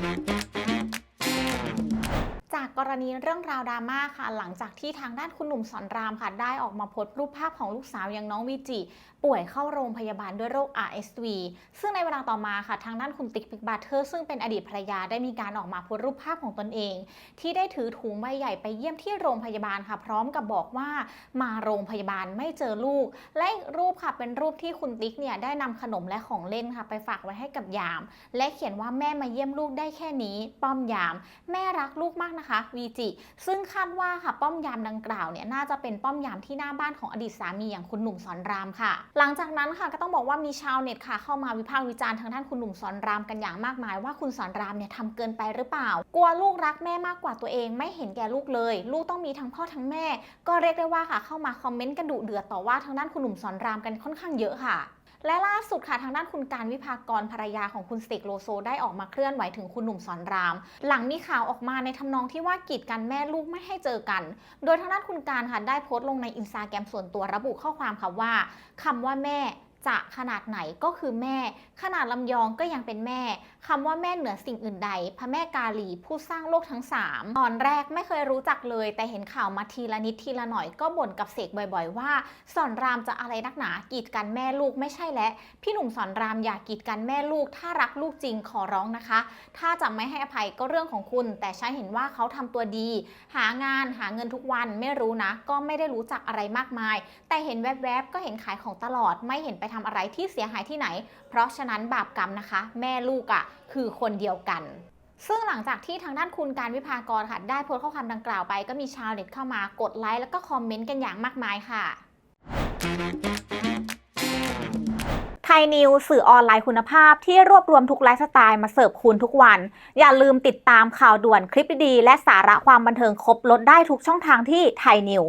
จา กรณีเรื่องราวดราม่าค่ะ หลังจากที่ทางด้านคุณหนุ่มสอนรามค่ะ ได้ออกมาโพสต์รูปภาพของลูกสาวอย่างน้องวีจิ ป่วยเข้าโรงพยาบาลด้วยโรค RSV ซึ่งในเวลาต่อมาค่ะ ทางด้านคุณติ๊กพิกบัตเทอร์ซึ่งเป็นอดีตภรรยาได้มีการออกมาโพสต์รูปภาพของตนเอง ที่ได้ถือถุงใบใหญ่ไปเยี่ยมที่โรงพยาบาลค่ะ พร้อมกับบอกว่ามาโรงพยาบาลไม่เจอลูก และอีกรูปค่ะเป็นรูปที่คุณติ๊กเนี่ยได้นำขนมและของเล่นค่ะ ไปฝากไว้ให้กับยาม และเขียนว่าแม่มาเยี่ยมลูกได้แค่นี้ ป้อมยาม แม่รักลูกมากนะคะวีจิ ซึ่งคาดว่าค่ะป้อมยามดังกล่าวเนี่ยน่าจะเป็นป้อมยามที่หน้าบ้านของอดีตสามีอย่างคุณหนุ่มสอนรามค่ะ หลังจากนั้นค่ะก็ต้องบอกว่ามีชาวเน็ตค่ะเข้ามาวิพากษ์วิจารณ์ทางด้านคุณหนุ่มสอนรามกันอย่างมากมาย ว่าคุณสอนรามเนี่ยทำเกินไปหรือเปล่า กลัวลูกรักแม่มากกว่าตัวเอง ไม่เห็นแก่ลูกเลย ลูกต้องมีทั้งพ่อทั้งแม่ ก็เรียกได้ว่าค่ะเข้ามาคอมเมนต์กันดุเดือดต่อว่าทางด้านคุณหนุ่มสอนรามกันค่อนข้างเยอะค่ะ และล่าสุดค่ะทางด้านคุณการวิภากรภรรยาของคุณสติกโลโซ ได้ออกมาเคลื่อนไหวถึงคุณหนุ่มสอนราม หลังมีข่าวออกมาในทำนองที่ว่ากีดกันแม่ลูกไม่ให้เจอกัน โดยทางด้านคุณการค่ะได้โพสต์ลงในอินสตาแกรมส่วนตัวระบุข้อความค่ะว่าคำว่าแม่ จะขนาดไหนก็คือแม่ ขนาดลำยองก็ยังเป็นแม่คำว่าแม่เหนือสิ่งอื่นใด พระแม่กาลีผู้สร้างโลกทั้งสามตอนแรกไม่เคยรู้จักเลย แต่เห็นข่าวมาทีละนิดทีละหน่อยก็บ่นกับเสกบ่อยๆ ว่า สอนรามจะอะไรนักหนากีดกันแม่ลูกไม่ใช่แล้วพี่หนุ่มสอนรามอย่ากีดกันแม่ลูก ถ้ารักลูกจริงขอร้องนะคะ ถ้าจะไม่ให้อภัยก็เรื่องของคุณ แต่ฉันเห็นว่าเขาทำตัวดี หางานหาเงินทุกวันไม่รู้นะ ก็ไม่ได้รู้จักอะไรมากมาย แต่เห็นแวบๆก็เห็นขายของตลอดไม่เห็นไปทำอะไรที่เสียหายที่ไหน เพราะฉะนั้นบาปกรรมนะคะ แม่ลูกอะ่ะคือคนเดียวกันซึ่งหลังจากที่ทางด้านคุณการวิพากรค่ะ ได้โพสต์ข้อความดังกล่าวไป ก็มีชาวเน็ตเข้ามากดไลค์แล้วก็คอมเมนต์กันอย่างมากมายค่ะ ไทยนิวสื่อออนไลน์คุณภาพที่รวบรวมทุกไลฟ์สไตล์มาเสิร์ฟคุณทุกวัน อย่าลืมติดตามข่าวด่วนคลิปดีๆและสาระความบันเทิงครบลดได้ทุกช่องทางที่ไทยนิว